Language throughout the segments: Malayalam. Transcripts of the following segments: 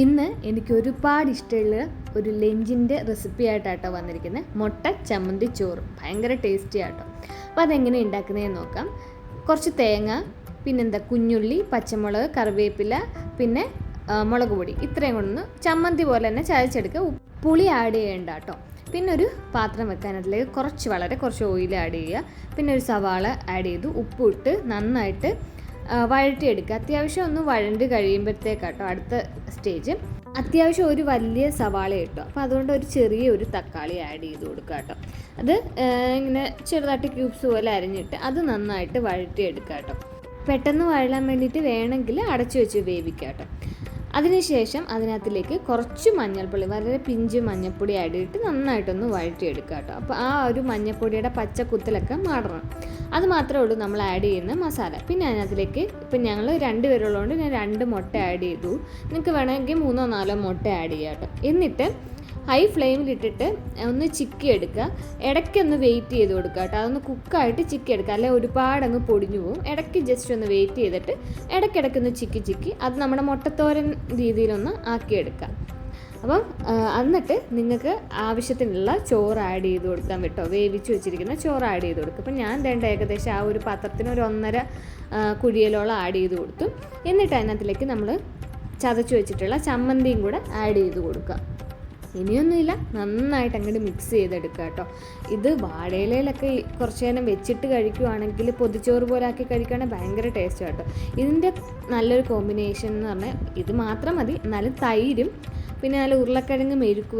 ഇന്ന് എനിക്ക് ഒരുപാട് ഇഷ്ടമുള്ള ഒരു ലഞ്ചിന്റെ റെസിപ്പി ആയിട്ടാട്ടോ വന്നിരിക്കുന്നത് മുട്ട ചമ്മന്തി ചോറ്. ഭയങ്കര ടേസ്റ്റി ആട്ടോ. അപ്പോൾ അതെങ്ങനെ ഉണ്ടാക്കുന്നതെന്ന് നോക്കാം. കുറച്ച് തേങ്ങ പിന്നെന്താ കുഞ്ഞുള്ളി പച്ചമുളക് കറിവേപ്പില പിന്നെ മുളക് പൊടി. ഇത്രയും കൊണ്ടൊന്ന് ചമ്മന്തി പോലെ തന്നെ ചതച്ചെടുക്കുക. പുളി ആഡ് ചെയ്യേണ്ട കേട്ടോ പിന്നെ ഒരു പാത്രം വെക്കാൻ അതിലേക്ക് കുറച്ച് വളരെ കുറച്ച് ഓയിൽ ആഡ് ചെയ്യുക. പിന്നെ ഒരു സവാള ആഡ് ചെയ്തു. ഉപ്പിട്ട് നന്നായിട്ട് വഴറ്റിയെടുക്കുക. അത്യാവശ്യം ഒന്ന് വഴണ്ട് കഴിയുമ്പോഴത്തേക്കാട്ടോ അടുത്ത സ്റ്റേജ് അത്യാവശ്യം ഒരു വലിയ സവാള ഇട്ടു. അപ്പോൾ അതുകൊണ്ട് ഒരു ചെറിയ ഒരു തക്കാളി ആഡ് ചെയ്ത് കൊടുക്കുക കേട്ടോ. അത് ഇങ്ങനെ ചെറുതായിട്ട് ക്യൂബ്സ് പോലെ അരിഞ്ഞിട്ട് അത് നന്നായിട്ട് വഴറ്റിയെടുക്കുക കേട്ടോ. പെട്ടെന്ന് വഴലാൻ വേണ്ടിയിട്ട് വേണമെങ്കിൽ അടച്ചു വെച്ച് വേവിക്കാം കേട്ടോ. അതിനുശേഷം അതിനകത്തിലേക്ക് കുറച്ച് മഞ്ഞൾപ്പൊടി വളരെ പിഞ്ച് മഞ്ഞൾപ്പൊടി ആഡ് ചെയ്തിട്ട് നന്നായിട്ടൊന്ന് വഴറ്റിയെടുക്കുക കേട്ടോ. അപ്പോൾ ആ ഒരു മഞ്ഞൾപ്പൊടിയുടെ പച്ച കുത്തലൊക്കെ മാറണം. അത് മാത്രമേ ഉള്ളൂ നമ്മൾ ആഡ് ചെയ്യുന്ന മസാല. പിന്നെ അതിനകത്തിലേക്ക് ഇപ്പം ഞങ്ങൾ രണ്ട് പേരുള്ളതുകൊണ്ട് ഞാൻ രണ്ട് മുട്ട ആഡ് ചെയ്തു. നിങ്ങൾക്ക് വേണമെങ്കിൽ മൂന്നോ നാലോ മുട്ട ആഡ് ചെയ്യാം കേട്ടോ. എന്നിട്ട് ഹൈ ഫ്ലെയിമിലിട്ടിട്ട് ഒന്ന് ചിക്കി എടുക്കുക. ഇടയ്ക്കൊന്ന് വെയിറ്റ് ചെയ്ത് കൊടുക്കുക കേട്ടോ. അതൊന്ന് കുക്കായിട്ട് ചിക്കി എടുക്കുക. അല്ലെങ്കിൽ ഒരുപാട് അങ്ങ് പൊടിഞ്ഞു പോകും ഇടയ്ക്ക് ജസ്റ്റ് ഒന്ന് വെയിറ്റ് ചെയ്തിട്ട് ഇടയ്ക്കിടയ്ക്കൊന്ന് ചിക്കി ചിക്കി അത് നമ്മുടെ മുട്ടത്തോരൻ രീതിയിലൊന്ന് ആക്കിയെടുക്കുക അപ്പം എന്നിട്ട് നിങ്ങൾക്ക് ആവശ്യത്തിനുള്ള ചോറ് ആഡ് ചെയ്ത് കൊടുക്കാൻ കേട്ടോ. വേവിച്ച് വെച്ചിരിക്കുന്ന ചോറ് ആഡ് ചെയ്ത് കൊടുക്കും അപ്പം ഞാൻ വേണ്ട ഏകദേശം ആ ഒരു പാത്രത്തിന് ഒരു ഒന്നര കുഴിയലോളം ആഡ് ചെയ്ത് കൊടുത്തു. എന്നിട്ട് അതിനകത്തിലേക്ക് നമ്മൾ ചതച്ച് വെച്ചിട്ടുള്ള ചമ്മന്തിയും കൂടെ ആഡ് ചെയ്ത് കൊടുക്കുക. ഇനിയൊന്നുമില്ല. നന്നായിട്ട് അങ്ങോട്ട് മിക്സ് ചെയ്തെടുക്കുക കേട്ടോ. ഇത് വാഴയിലയിലൊക്കെ കുറച്ച് നേരം വെച്ചിട്ട് കഴിക്കുവാണെങ്കിൽ പൊതിച്ചോറ് പോലെ ആക്കി കഴിക്കുകയാണെങ്കിൽ ഭയങ്കര ടേസ്റ്റ് കേട്ടോ. ഇതിന്റെ നല്ലൊരു കോമ്പിനേഷൻ എന്ന് പറഞ്ഞാൽ ഇത് മാത്രം മതി. എന്നാലും തൈരും പിന്നെ നല്ല ഉരുളക്കിഴങ്ങ് മെഴുക്ക്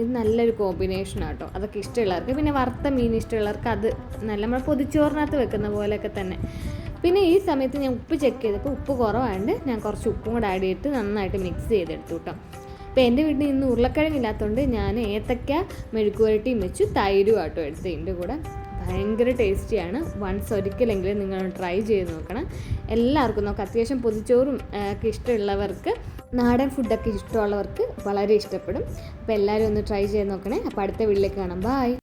ഇത് നല്ലൊരു കോമ്പിനേഷനാണ് കേട്ടോ. അതൊക്കെ ഇഷ്ടമുള്ളവർക്ക് പിന്നെ വറുത്ത മീൻ ഇഷ്ടമുള്ളവർക്ക് അത് നല്ല നമ്മൾ പൊതിച്ചോറിനകത്ത് വെക്കുന്ന പോലെയൊക്കെ തന്നെ. പിന്നെ ഈ സമയത്ത് ഞാൻ ഉപ്പ് ചെക്ക് ചെയ്തപ്പോൾ ഉപ്പ് കുറവായതുകൊണ്ട് ഞാൻ കുറച്ച് ഉപ്പും കൂടെ ആഡ് ചെയ്തിട്ട് നന്നായിട്ട് മിക്സ് ചെയ്തെടുത്തു കേട്ടോ. അപ്പോൾ എന്റെ വീട്ടിൽ ഇന്ന് ഉരുളക്കിഴങ്ങില്ലാത്തതുകൊണ്ട് ഞാൻ ഏത്തക്ക മെഴുക്കുവരട്ടിയും വെച്ചു തൈരും ആട്ടോ എടുത്ത് ഇതിന്റെ കൂടെ ഭയങ്കര ടേസ്റ്റിയാണ് വൺസ് ഒരിക്കലെങ്കിലും നിങ്ങൾ ട്രൈ ചെയ്ത് നോക്കണം. എല്ലാവർക്കും നോക്കാം അത്യാവശ്യം പൊതിച്ചോറും ഒക്കെ ഇഷ്ടമുള്ളവർക്ക് നാടൻ ഫുഡൊക്കെ ഇഷ്ടമുള്ളവർക്ക് വളരെ ഇഷ്ടപ്പെടും. അപ്പോൾ എല്ലാവരും ഒന്ന് ട്രൈ ചെയ്ത് നോക്കണേ. അപ്പോൾ അടുത്ത വീട്ടിലേക്ക് കാണാം. ബായ്